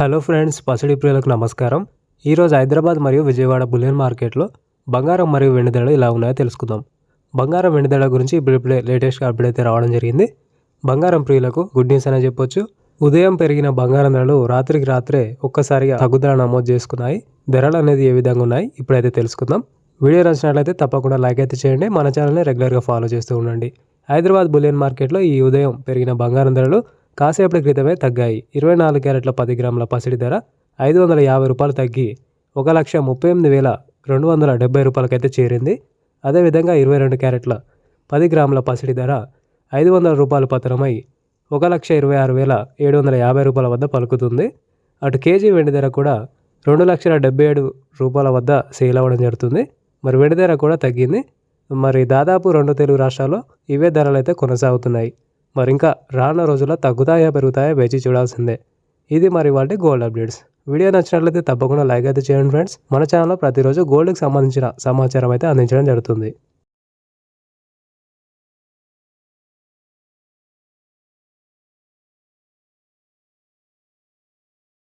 Hello friends పసిడి ప్రియులకు నమస్కారం. ఈరోజు హైదరాబాద్ మరియు విజయవాడ బులియన్ మార్కెట్లో బంగారం మరియు వెండి ధరలు ఇలా ఉన్నాయో తెలుసుకుందాం. బంగారం వెండి ధరల గురించి ఇప్పుడిప్పుడే లేటెస్ట్గా అప్డేట్ అయితే రావడం జరిగింది. బంగారం ప్రియులకు గుడ్ న్యూస్ అనే చెప్పొచ్చు. ఉదయం పెరిగిన బంగారం ధరలు రాత్రికి రాత్రే ఒక్కసారిగా తగ్గుదల నమోదు చేసుకున్నాయి. ధరలు అనేది ఏ విధంగా ఉన్నాయి ఇప్పుడైతే తెలుసుకుందాం. వీడియో నచ్చినట్లయితే తప్పకుండా లైక్ అయితే చేయండి. మన ఛానల్ని రెగ్యులర్గా ఫాలో చేస్తూ ఉండండి. హైదరాబాద్ బులియన్ మార్కెట్లో ఈ ఉదయం పెరిగిన బంగారం ధరలు కాసేపటి క్రితమే తగ్గాయి. ఇరవై నాలుగు క్యారెట్ల పది గ్రాముల పసిడి ధర ఐదు వందల యాభై రూపాయలు తగ్గి ఒక లక్ష ముప్పై ఎనిమిది వేల రెండు వందల డెబ్బై రూపాయలకైతే చేరింది. అదేవిధంగా ఇరవై రెండు క్యారెట్ల పది గ్రాముల పసిడి ధర ఐదు వందల రూపాయలు పతనమై ఒక లక్ష ఇరవై ఆరు వేల ఏడు వందల యాభై రూపాయల వద్ద పలుకుతుంది. అటు కేజీ వెండి ధర కూడా రెండు లక్షల డెబ్బై ఏడు రూపాయల వద్ద సేల్ అవ్వడం జరుగుతుంది. మరి వెండి ధర కూడా తగ్గింది. మరి దాదాపు రెండు తెలుగు రాష్ట్రాల్లో ఇవే ధరలు అయితే కొనసాగుతున్నాయి. మరి ఇంకా రానున్న రోజుల్లో తగ్గుతాయా పెరుగుతాయా వేచి చూడాల్సిందే. ఇది మరి వాటి గోల్డ్ అప్డేట్స్. వీడియో నచ్చినట్లయితే తప్పకుండా లైక్ అయితే చేయండి ఫ్రెండ్స్. మన ఛానల్లో ప్రతిరోజు గోల్డ్కి సంబంధించిన సమాచారం అయితే అందించడం జరుగుతుంది.